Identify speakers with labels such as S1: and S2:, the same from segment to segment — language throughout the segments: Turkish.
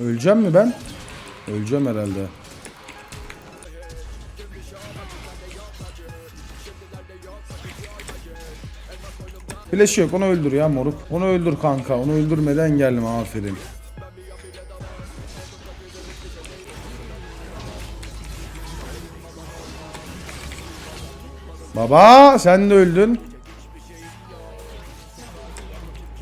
S1: Öleceğim mi ben? Öleceğim herhalde. Flash yok onu öldür ya moruk. Onu öldür kanka. Onu öldürmeden geldim aferin. Baba sen de öldün.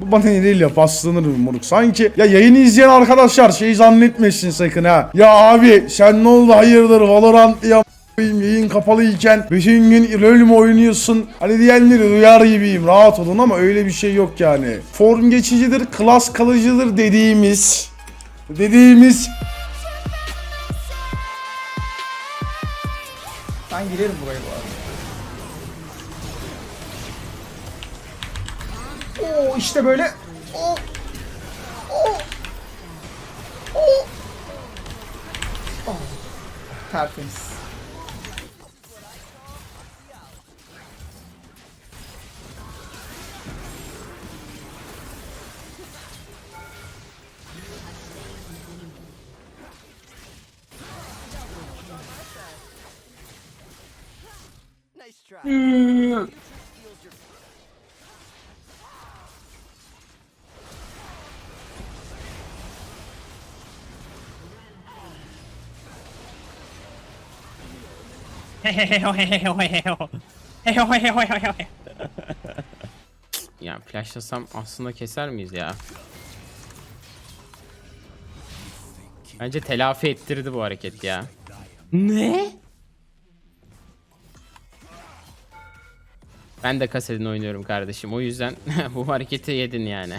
S1: Bu bana ne değil ya paslanır moruk? Sanki ya yayını izleyen arkadaşlar şey zannetmesin sakın ha. Ya abi sen ne oldu hayırdır Valorant ya yayın kapalıyken bütün gün LoL mü oynuyorsun? Hani diyenleri duyar gibiyim rahat olun ama öyle bir şey yok yani. Form geçicidir, klas kalıcıdır dediğimiz dediğimiz
S2: Ben girerim buraya bu arada. Oo işte böyle. Oo. Oo. Oo. Oh. Tertemiz.
S3: Ya flashlasam aslında keser miyiz ya? Bence telafi ettirdi bu hareket ya. Ne? Ben de kasedin oynuyorum kardeşim. O yüzden bu hareketi yedin yani.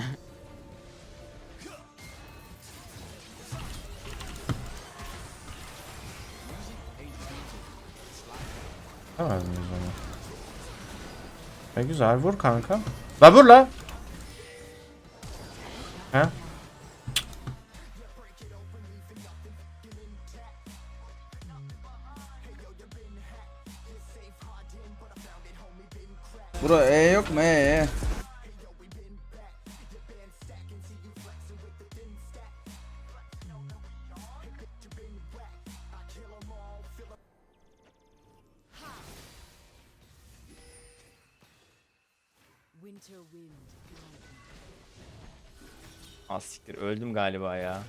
S4: Tamam o zaman. Ne güzel vur kanka. La vur la. He?
S2: Bura E yok mu E E?
S5: Az siktir öldüm galiba ya.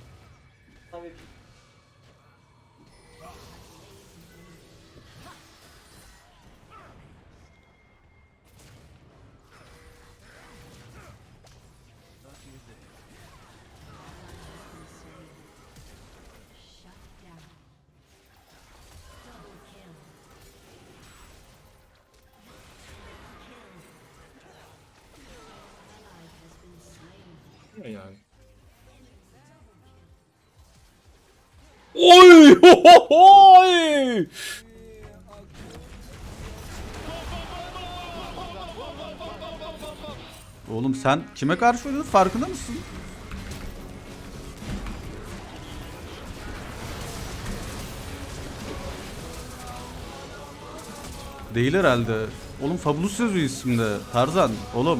S4: Yani.
S6: Oğlum sen kime karşı oynuyorsun farkında mısın? Değil herhalde. Oğlum Fabulous yazıyor isimde. Tarzan. Oğlum.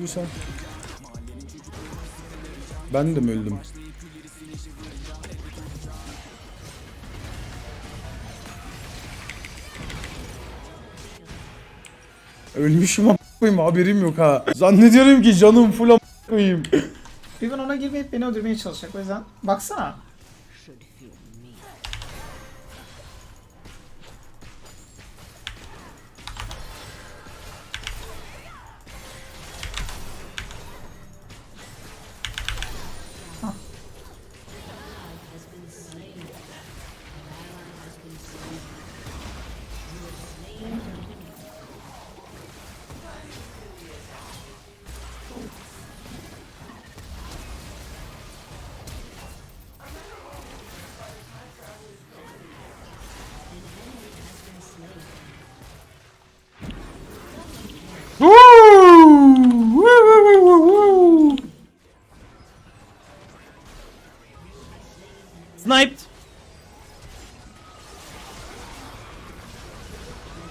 S1: Güzel. Ben de mi öldüm? Ölmüşüm ama koyayım haberim yok ha. Zannediyorum ki canım full ama koyayım.
S2: Riven ona girmeyip beni öldürmeye çalışacak o yüzden. Baksana.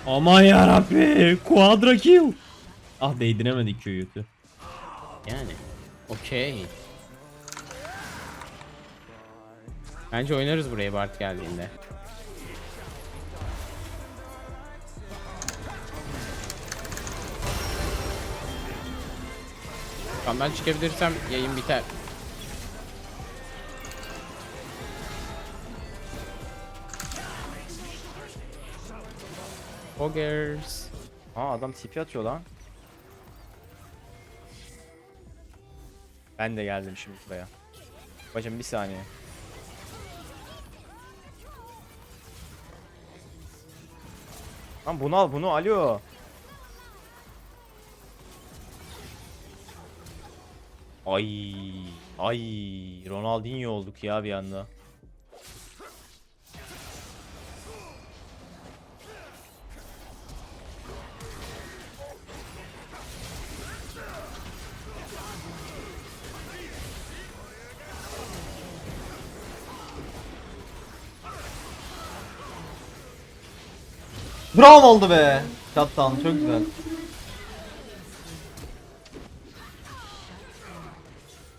S3: Aman yarabbi. Quadra kill. Ah değdiremedik Q'yu. Yani. Okey. Bence oynarız buraya Bart geldiğinde. Tamam ben çıkabilirsem yayın biter. Poggers.
S7: Aa adam TP atıyor lan. Ben de geldim şimdi buraya. Bacım bir saniye. Lan bunu al bunu alo. Ay ay Ronaldinho olduk ya bir anda.
S8: Brown oldu be. Shutdown çok güzel.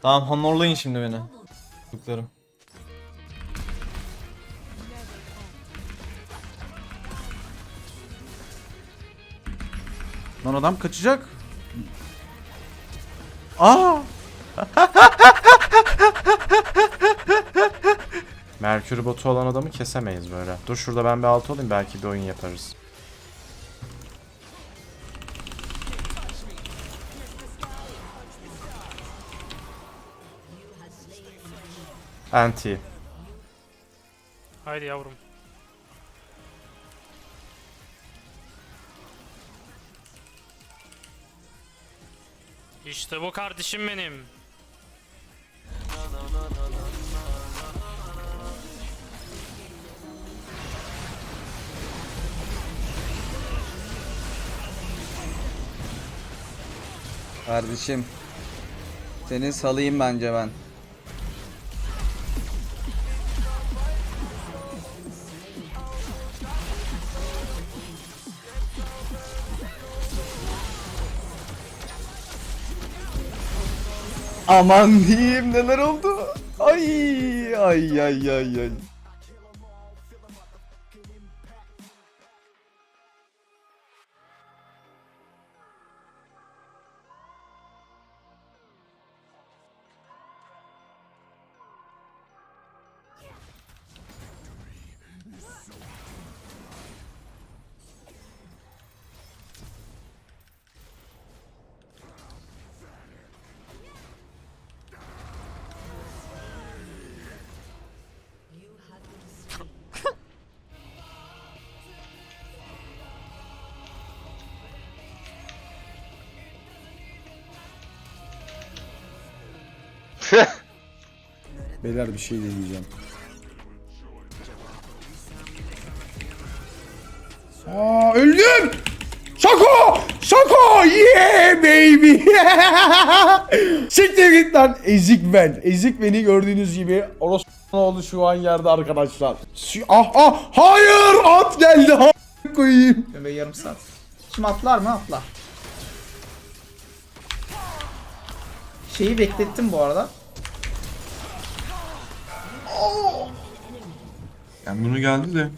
S8: Tamam honorlayın şimdi beni. Çocuklarım.
S6: Lan adam kaçacak. Aa!
S4: Merkür botu olan adamı kesemeyiz böyle. Dur şurada ben bir alt olayım belki bir oyun yaparız. Anti.
S5: Haydi yavrum. İşte bu kardeşim benim.
S2: Kardeşim. Seni salayım bence ben. Aman diyeyim neler oldu. Ay ay ay ay ay.
S1: Beyler bir şey deneyeceğim. Aa öldüm. Şako! Şako! Yeah baby! Siktir git lan. Ezik ben. Ezik beni gördüğünüz gibi orospu oldu şu an yerde arkadaşlar. Şu- Ah ah! Hayır! At geldi. Ha koyayım.
S2: Böyle yarım saat. Şimdi atlar mı? Atlar. Şeyi beklettim bu arada.
S9: Yani bunu geldi de.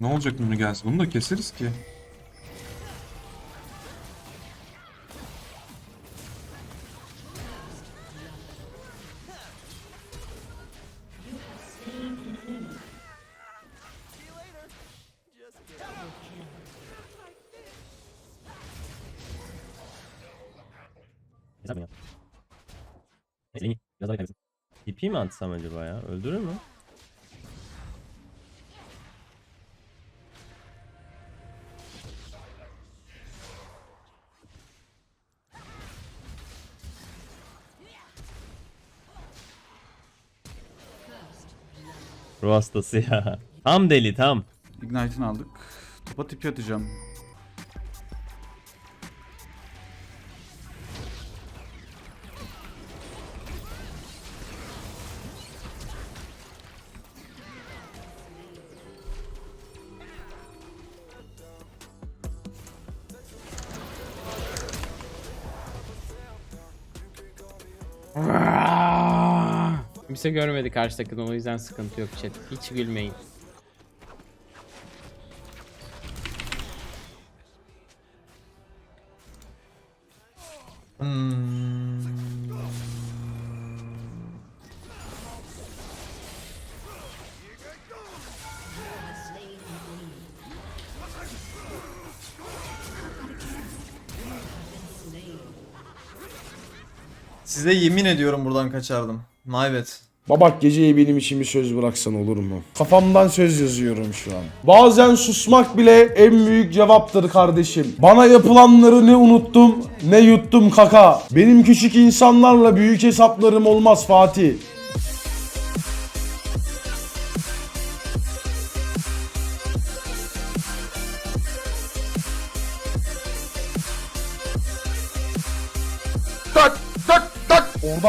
S9: Ne olacak bunu gelse? Bunu da keseriz ki. Yazar mı ya? Neyse iyi. Yazar.
S7: TP mi atsam acaba ya? Öldürür mü? Ruh hastası ya. Tam deli tam.
S6: Ignite'ını aldık. Topa tipi atacağım.
S3: Kimse görmedi karşı takımda o yüzden sıkıntı yok chat. Hiç gülmeyin.
S8: Size yemin ediyorum buradan kaçardım. Maybet.
S1: Babak geceyi benim için bir söz bıraksan olur mu? Kafamdan söz yazıyorum şu an. Bazen susmak bile en büyük cevaptır kardeşim. Bana yapılanları ne unuttum ne yuttum kaka. Benim küçük insanlarla büyük hesaplarım olmaz Fatih.